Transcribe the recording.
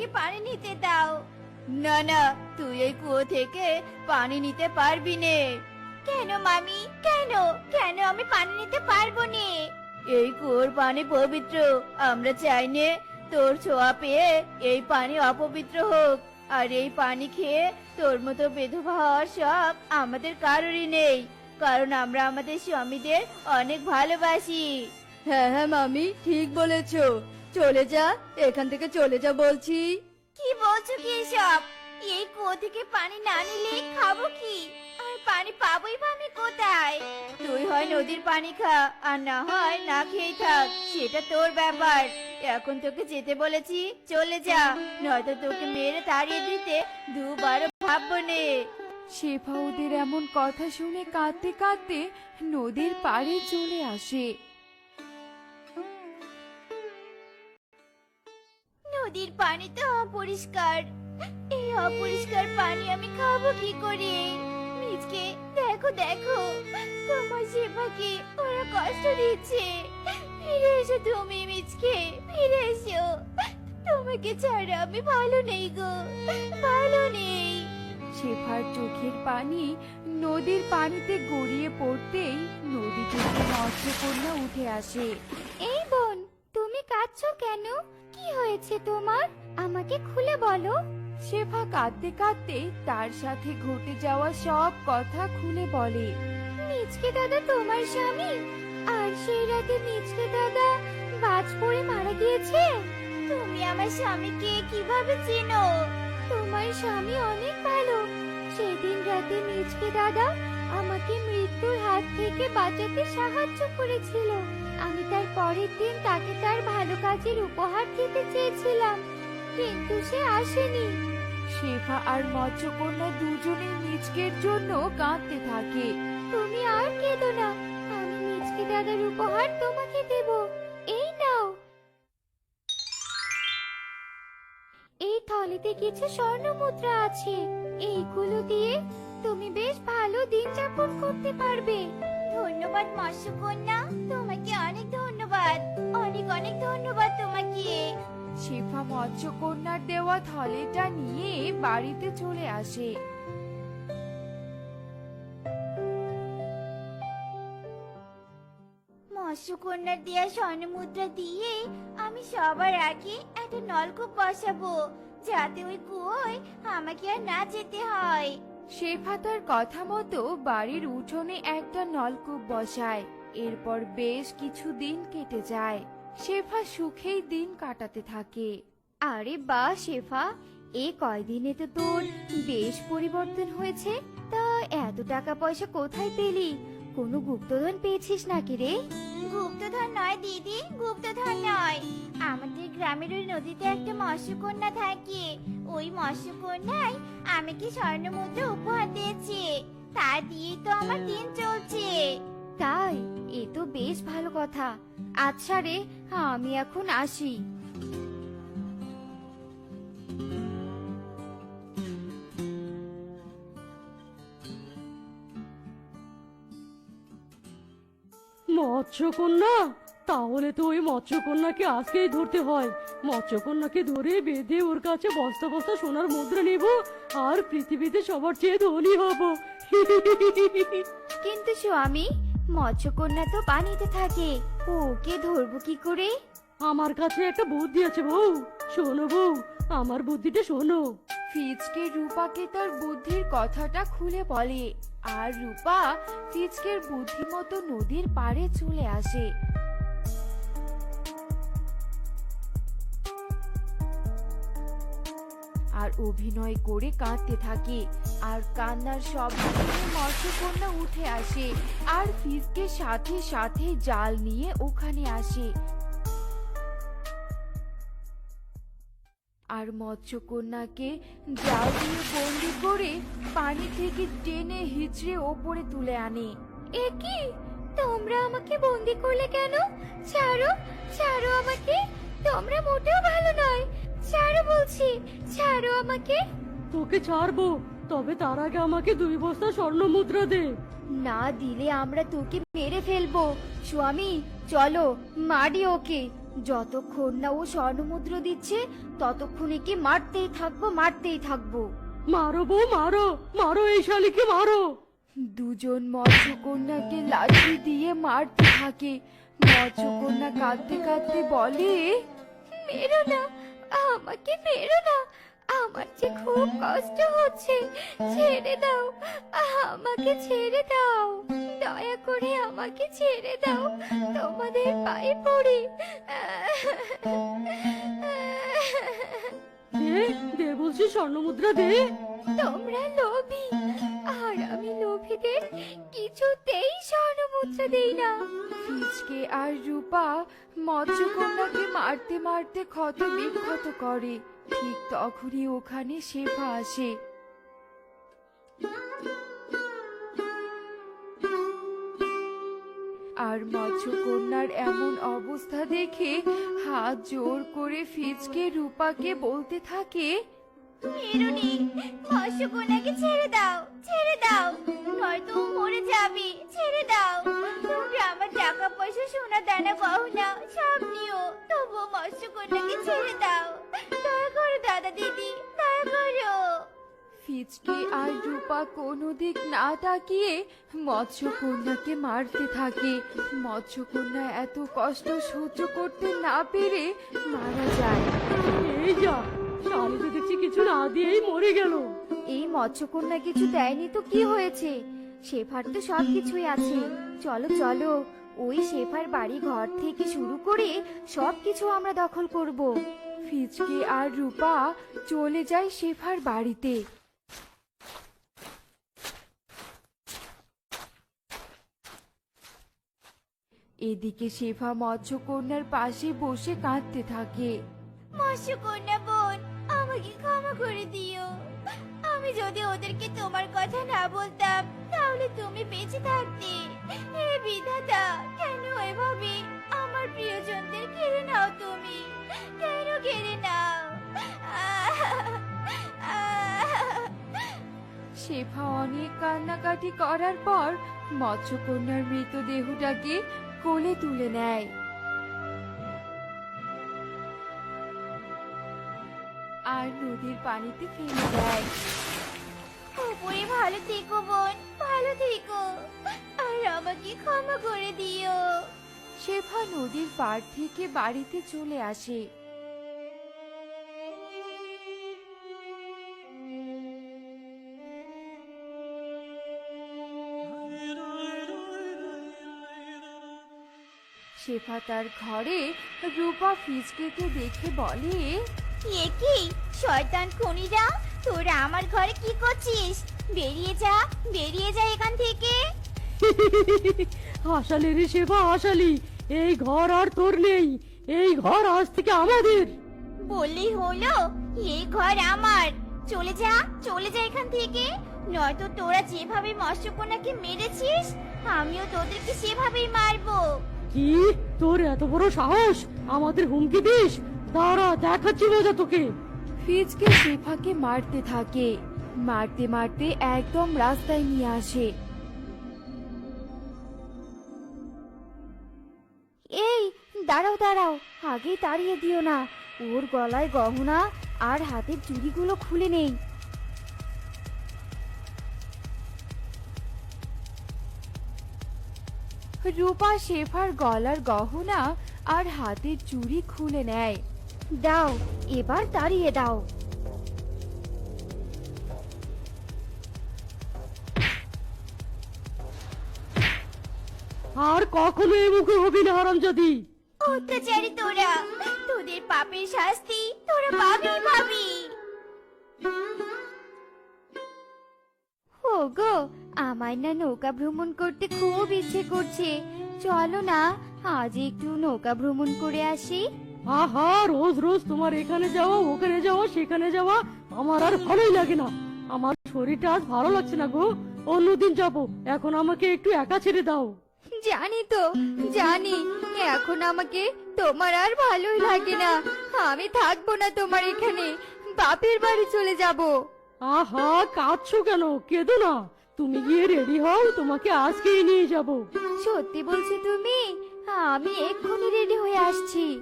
আমাকে পানি নিতে দাও? না না তুই এই কুয়ো থেকে পানি নিতে পারবি নে। কেন মামি? কেন? কেন আমি পানি নিতে পারব নে? এই কুয়োর পানি পবিত্র আমরা চাই নে তোর ছোঁয়া পেয়ে এই পানি অপবিত্র হোক। আর এই পানি খেয়ে তোর মতো বেধবা হওয়ার সব আমাদের কারোরই নেই কারণ আমরা আমাদের স্বামীদের অনেক ভালোবাসি। হ্যাঁ হ্যাঁ মামি ঠিক বলেছ। চলে যা এখান থেকে চলে যা বলছি। কি বলছো কি এসব? এই কুয়ো থেকে পানি না নিলে খাব কি? আর পানি পাবোই বা আমি কোথায়? তুই হয় নদীর পানি খা আর না হয় না খেয়ে থাক সেটা তোর ব্যাপার। এখন তোকে যেতে বলেছি চলে যা। নয়তো তোকে মেরে তাড়িয়ে দিতে দুবার ভাববো নে। শেফা ওদের এমন কথা শুনে কাঁদতে কাঁদতে নদীর পাড়ে চলে আসে। নদীর পানি তো অপরিষ্কার। এই অপরিষ্কার পানি আমি খাব কি করে? মিজকে দেখো দেখো। তোমার সেবাকে ওরা কষ্ট দিচ্ছে। ফিরে এসো তুমি মিজকে ফিরে এসো। তোমাকে ছাড়া আমি ভালো নেই গো ভালো নেই। শেফার চোখের পানি নদীর পানিতে গড়িয়ে পড়তেই নদী থেকে মৎস্যকন্যা উঠে আসে। এই বোন তুমি কাঁদছো কেন? কি হয়েছে তোমার? আমাকে খুলে বলো। শেফা কাঁদতে কাঁদতে তার সাথে ঘটে যাওয়া সব কথা খুলে বলে। মিচকে দাদা তোমার স্বামী? আর সেই রাতে মিচকে দাদা বাজ পড়ে মারা গিয়েছে? তুমি আমার স্বামীকে কীভাবে চেনো? তোমার স্বামী অনেক ভালো। সেদিন রাতে মিচকে দাদা আমাকে মৃত্যুর হাত থেকে বাঁচাতে সাহায্য করেছিল। আমি তার পরের দিন তাকে তার ভালো কাজের উপহার দিতে চেয়েছিলাম কিন্তু সে আসেনি। শেফা আর মৎস্যকন্যা দুজনে নিজকের জন্য কাঁদতে থাকে। তুমি আর কেঁদো না আমি মিচকে দাদার উপহার তোমাকে দেব। এই নাও। এই থলিতে কিছু স্বর্ণ মুদ্রা আছে এইগুলো দিয়ে তুমি বেশ ভালো দিন যাপন করতে পারবে। ধন্যবাদ মৎস্যকন্যা। তোমাকে অনেক ধন্যবাদ। অনেক অনেক ধন্যবাদ তোমাকে। শেফা মৎস্যকন্যার দেওয়া থলেটা নিয়ে বাড়িতে চলে আসে। মৎস্যকন্যার দেয়া স্বর্ণ মুদ্রা দিয়ে আমি সবার আগে একটা নলকূপ বসাবো। যাতে ওই কুয়োয় আমাকে আর না যেতে হয়। শেফা তার কথা মতো বাড়ির উঠোনে একটা নলকূপ বসায়। এরপর বেশ কিছু দিন কেটে যায়। শেফা সুখেই দিন কাটাতে থাকে। আরে বা শেফা! এ কয়দিনে তো তোর বেশ পরিবর্তন হয়েছে। তা এত টাকা পয়সা কোথায় পেলি? কোনো গুপ্তধন পেয়েছিস নাকি রে? গুপ্তধন নয়, দিদি, গুপ্তধন নয়। আমাদের গ্রামের ওই নদীতে একটা মৎস্যকন্যা থাকে। ওই মৎস্যকন্যাই আমাকে স্বর্ণ মুদ্রা উপহার দিয়েছে? তা দিয়ে তো আমার দিন চলছে। তাই? এ তো বেশ ভালো কথা। আচ্ছা রে আমি এখন আসি। মৎস্যকন্যা? তাহলে তো ওই মৎস্যকন্যাকে আজকেই ধরতে হয়। মৎস্যকন্যাকে ধরে বেঁধে ওর কাছে বস্তা বস্তা সোনার মুদ্রা নেব আর পৃথিবীতে সবার চেয়ে ধনী হব। কিন্তু স্বামী মৎস্যকন্যা তো পানিতে থাকে ওকে ধরবো কি করে? আমার কাছে একটা বুদ্ধি আছে বউ। শোনো বউ আমার বুদ্ধিটা শোনো। ফিজকে রূপাকে তার বুদ্ধির কথাটা খুলে বলে আর রূপা ফিজকের বুদ্ধিমতো নদীর পাড়ে চলে আসে। আর অভিনয় করে কাঁদতে থাকে। আর কান্নার শব্দ মৎস্যকন্যা উঠে আসে আর ফিজকে সাথে সাথে জাল নিয়ে ওখানে আসে। আর মৎস্যকন্যাকে জাল দিয়ে বন্দি করে পানি থেকে টেনে হিচড়ে ওপরে তুলে আনে। এ তোমরা আমাকে বন্দি করলে কেন? ছাড়ো ছাড়ো আমাকে। তোমরা মোটেও ভালো নয়। ছাড়ো বলছি ছাড়ো আমাকে। তোকে ছাড়বো তবে তার আগে আমাকে দুই বস্তা স্বর্ণ মুদ্রা দে। না দিলে আমরা তোকে মেরে ফেলব। স্বামী চলো মারি ওকে। যতক্ষণ না ও স্বর্ণমুদ্র দিচ্ছে ততক্ষণ একে মারতেই থাকব মারতেই থাকব। মারো বউ মারো মারো এই শালিকে মারো। দুজন মৎস্যকন্যাকে লাঠি দিয়ে মারতে থাকে। মৎস্যকন্যা কাঁদতে কাঁদতে বলে মেরো না আমাকে মেরো না। আমার যে খুব কষ্ট হচ্ছে ছেড়ে দাও। আমাকে ছেড়ে দাও। দয়া করে আমাকে ছেড়ে দাও। তোমাদের পায়ে পড়ি। দে দে বলছি স্বর্ণমুদ্রা দে। তোমরা লোভী। আর আমি লোভীদের কিছুতেই স্বর্ণমুদ্রা দেই না। ফিচকে আর রূপা মৎস্যকন্যাকে মারতে মারতে ক্ষত বিক্ষত করে। ঠিক তখনই ওখানে শেফা আসে। আর মৎস্যকন্যার এমন অবস্থা দেখে হাত জোর করে ফিচকে রূপাকে বলতে থাকে মেরুনি মৎস্যকন্যাকে ছেড়ে দাও ছেড়ে দাও। নয়তো মরে যাবে, ছেড়ে দাও। তোমরা আমার টাকা পয়সা সোনা দানা গহনা সব নিও। তবুও মৎস্যকন্যাকে ছেড়ে দাও। দয়া করো, দাদা দিদি, দয়া করো। ফিচকে আর রূপা কোনো দিক না তাকিয়ে মৎস্যকন্যাকে মারতে থাকে। মৎস্যকন্যা এত কষ্ট সহ্য করতে না পেরে মারা যায়। এই যা। শালি তো দেখছি কিছু না দিয়েই মরে গেল এই মৎস্যকন্যা কিছু দেয়নি তো কি হয়েছে? শেফার তো সব কিছুই আছে। চলো চলো ওই শেফার বাড়ি ঘর থেকে শুরু করে সব কিছু আমরা দখল করব। ফিচকে আর রূপা চলে যায় শেফার বাড়িতে। এদিকে শেফা মৎস্যকন্যার পাশে বসে কাঁদতে থাকে। মৎস্যকন্যা আমাকে ক্ষমা করে দিও। আমি যদি ওদেরকে তোমার কথা না বলতাম, তাহলে তুমি বেঁচে থাকতে। হে বিধাতা, কেন এভাবে? আমার প্রিয়জনদের কেড়ে নাও তুমি। কেন কেড়ে নাও! শেফা অনেক কান্নাকাটি করার পর মৎস্যকন্যার মৃতদেহটাকে কোলে তুলে নেয়। আর নদীর পানিতে ফেলে দেয়। উপরে ভালো থেকো বোন ভালো থেকো। আর আমাকে ক্ষমা করে দিও। শেফা নদীর পাড় থেকে বাড়িতে চলে আসে। শেফা তার ঘরে রূপা ফিজকেকে দেখে বলে এ কি? শয়তান খুনিরা তোরা আমার ঘরে কি করছিস? বেরিয়ে যা বেরিয়ে যা এখান থেকে। রে সেবা হাসালি এই ঘর আর তোর নেই এই ঘর আজ থেকে আমাদের। বললেই হলো এই ঘর আমার। চলে যা চলে যা এখান থেকে। নয়তো তোরা যেভাবে মৎস্যকন্যাকে মেরেছিস আমিও তোদেরকে সেভাবেই মারবো। কি? তোর এত বড় সাহস? আমাদের হুমকি দিস? দাঁড়া দেখাচ্ছি মজা তোকে। ফিজকে শেফাকে মারতে থাকে। মারতে মারতে একদম রাস্তায় নিয়ে আসে। এই দাঁড়াও দাঁড়াও আগেই তাড়িয়ে দিও না। ওর গলায় গহনা আর হাতের চুড়িগুলো খুলে নেই। রূপা শেফার গলার গহনা আর হাতের চুড়ি খুলে নেয়। দাও এবার তাড়িয়ে দাও। আর কখনো এ মুখে হবি না হারামজাদি। অত্যাচারী তোরা তোদের পাপের শাস্তি তোরা পাবি পাবি ওগো আমার না নৌকা ভ্রমণ করতে খুব ইচ্ছে করছে। চলো না আজ একটু নৌকা ভ্রমণ করে আসি। আহা রোজ রোজ তোমার এখানে যাওয়া ওখানে যাওয়া সেখানে যাওয়া আমার আর ভালোই লাগে না। আমার শরীরটা আজ ভালো লাগছে না গো। অন্যদিন যাব। এখন আমাকে একটু একা ছেড়ে দাও। জানি তো জানি। এখন আমাকে তোমার আর ভালোই লাগে না। আমি থাকব না তোমার এখানে। বাপের বাড়ি চলে যাব। আহা কাঁদছো কেন? কেঁদো না। তুমি গিয়ে রেডি হও তোমাকে আজকেই নিয়ে যাব। সত্যি বলছি তুমি? আমি এক্ষুনি রেডি হয়ে আসছি।